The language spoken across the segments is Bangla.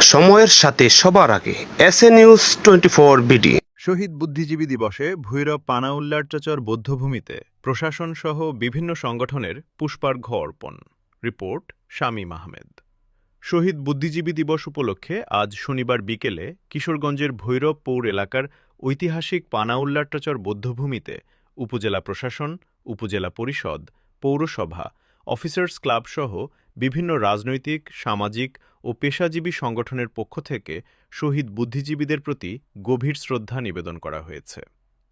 সময়ের সাথে সবার আগে S A news twenty four BD. শহীদ বুদ্ধিজীবী দিবসে ভৈরব পানা পানাউল্লারচর বৌদ্ধভূমিতে প্রশাসন সহ বিভিন্ন সংগঠনের পুষ্পার্ঘ্য অর্পণ। রিপোর্ট শামীম আহমেদ। শহীদ বুদ্ধিজীবী দিবস উপলক্ষে আজ শনিবার বিকেলে কিশোরগঞ্জের ভৈরব পৌর এলাকার ঐতিহাসিক পানা পানাউল্লারচর বৌদ্ধভূমিতে উপজেলা প্রশাসন, উপজেলা পরিষদ, পৌরসভা অফিসার্স ক্লাব সহ বিভিন্ন রাজনৈতিক, সামাজিক ও পেশাজীবী সংগঠনের পক্ষ থেকে শহীদ বুদ্ধিজীবীদের প্রতি গভীর শ্রদ্ধা নিবেদন করা হয়েছে।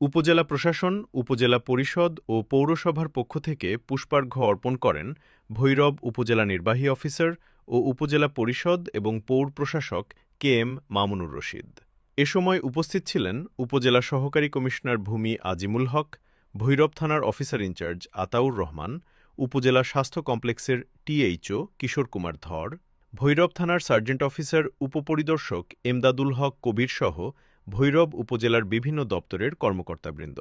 উপজেলা প্রশাসন, উপজেলা পরিষদ ও পৌরসভার পক্ষ থেকে পুষ্পার্ঘ্য অর্পণ করেন ভৈরব উপজেলা নির্বাহী অফিসার ও উপজেলা পরিষদ এবং পৌর প্রশাসক কে এম মামুনুর রশিদ। এ সময় উপস্থিত ছিলেন উপজেলা সহকারী কমিশনার ভূমি আজিমুল হক, ভৈরব থানার অফিসার ইনচার্জ আতাউর রহমান উপজেলা স্বাস্থ্য কমপ্লেক্সের টিএইচও কিশোর কুমার ধর, ভৈরব থানার সার্জেন্ট অফিসার উপপরিদর্শক এমদাদুল হক কবির সহ ভৈরব উপজেলার বিভিন্ন দপ্তরের কর্মকর্তাবৃন্দ।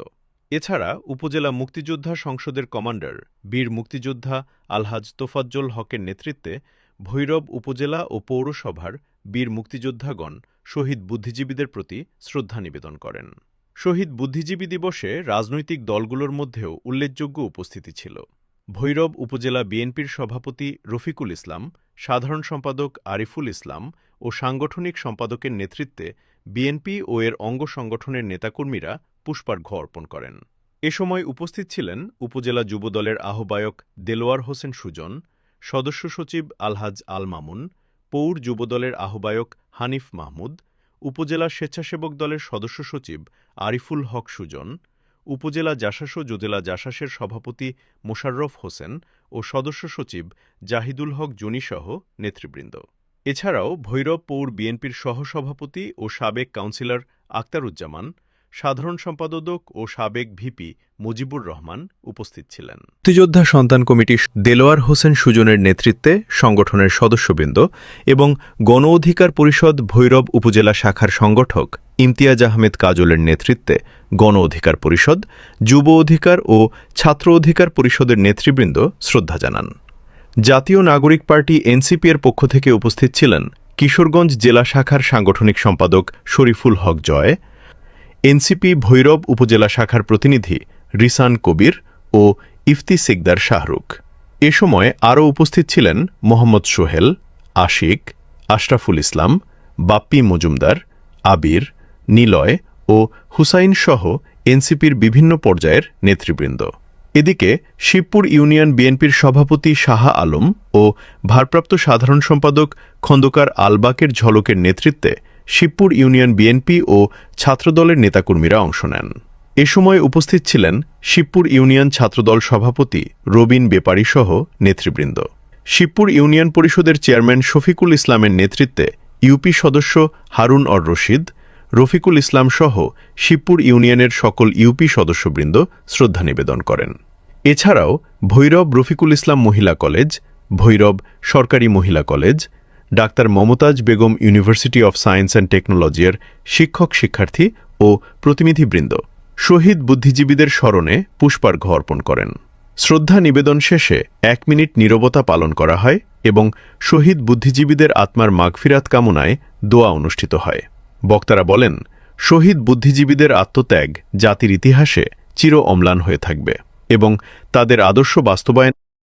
এছাড়া উপজেলা মুক্তিযোদ্ধা সংসদের কমান্ডার বীর মুক্তিযোদ্ধা আলহাজ তোফাজ্জল হকের নেতৃত্বে ভৈরব উপজেলা ও পৌরসভার বীর মুক্তিযোদ্ধাগণ শহীদ বুদ্ধিজীবীদের প্রতি শ্রদ্ধা নিবেদন করেন। শহীদ বুদ্ধিজীবী দিবসে রাজনৈতিক দলগুলোর মধ্যেও উল্লেখযোগ্য উপস্থিতি ছিল। ভৈরব উপজেলা বিএনপির সভাপতি রফিকুল ইসলাম, সাধারণ সম্পাদক আরিফুল ইসলাম ও সাংগঠনিক সম্পাদকের নেতৃত্বে বিএনপি ও এর অঙ্গ সংগঠনের নেতাকর্মীরা পুষ্পার্ঘ্য অর্পণ করেন। এ সময় উপস্থিত ছিলেন উপজেলা যুবদলের আহ্বায়ক দেলোয়ার হোসেন সুজন, সদস্য সচিব আলহাজ আল মামুন, পৌর যুবদলের আহ্বায়ক হানিফ মাহমুদ, উপজেলা স্বেচ্ছাসেবক দলের সদস্য সচিব আরিফুল হক সুজন উপজেলা জাসাস জোজেলা জাসাসের সভাপতি মোশাররফ হোসেন ও সদস্য সচিব জাহিদুল হক জুনিসহ নেতৃবৃন্দ। এছাড়াও ভৈরব পৌর বিএনপির সহসভাপতি ও সাবেক কাউন্সিলর আক্তারুজ্জামান, সাধারণ সম্পাদক ও সাবেক ভিপি মুজিবুর রহমান উপস্থিত ছিলেন। মুক্তিযোদ্ধা সন্তান কমিটি দেলোয়ার হোসেন সুজনের নেতৃত্বে সংগঠনের সদস্যবৃন্দ এবং গণ অধিকার পরিষদ ভৈরব উপজেলা শাখার সংগঠক ইমতিয়াজ আহমেদ কাজলের নেতৃত্বে গণ অধিকার পরিষদ, যুব অধিকার ও ছাত্র অধিকার পরিষদের নেতৃবৃন্দ শ্রদ্ধা জানান। জাতীয় নাগরিক পার্টি এনসিপি এর পক্ষ থেকে উপস্থিত ছিলেন কিশোরগঞ্জ জেলা শাখার সাংগঠনিক সম্পাদক শরীফুল হক জয়, এনসিপি ভৈরব উপজেলা শাখার প্রতিনিধি রিসান কবির ও ইফতি সিকদার শাহরুখ। এ সময় আরও উপস্থিত ছিলেন মোহাম্মদ সোহেল, আশিক, আশরাফুল ইসলাম, বাপ্পি মজুমদার, আবির নিলয় ও হুসাইন সহ এনসিপির বিভিন্ন পর্যায়ের নেতৃবৃন্দ। এদিকে শিবপুর ইউনিয়ন বিএনপির সভাপতি শাহা আলম ও ভারপ্রাপ্ত সাধারণ সম্পাদক খন্দকার আলবাকের ঝলকের নেতৃত্বে শিবপুর ইউনিয়ন বিএনপি ও ছাত্রদলের নেতাকর্মীরা অংশ নেন। এ সময় উপস্থিত ছিলেন শিবপুর ইউনিয়ন ছাত্রদল সভাপতি রবিন বেপারী সহ নেতৃবৃন্দ। শিবপুর ইউনিয়ন পরিষদের চেয়ারম্যান শফিকুল ইসলামের নেতৃত্বে ইউপি সদস্য হারুন অর রশিদ রফিকুল ইসলাম সহ শিবপুর ইউনিয়নের সকল ইউপি সদস্যবৃন্দ শ্রদ্ধা নিবেদন করেন। এছাড়াও ভৈরব রফিকুল ইসলাম মহিলা কলেজ, ভৈরব সরকারি মহিলা college, doctor Momtaz Begum university of science and টেকনোলজির শিক্ষক শিক্ষার্থী ও প্রতিনিধিবৃন্দ শহীদ বুদ্ধিজীবীদের স্মরণে পুষ্পার্ঘ অর্পণ করেন। শ্রদ্ধা নিবেদন শেষে এক মিনিট নীরবতা পালন করা হয় এবং শহীদ বুদ্ধিজীবীদের আত্মার মাগফিরাত কামনায় দোয়া অনুষ্ঠিত হয়। বক্তারা বলেন, শহীদ বুদ্ধিজীবীদের আত্মত্যাগ জাতির ইতিহাসে চির অম্লান হয়ে থাকবে এবং তাদের আদর্শ বাস্তবায়ন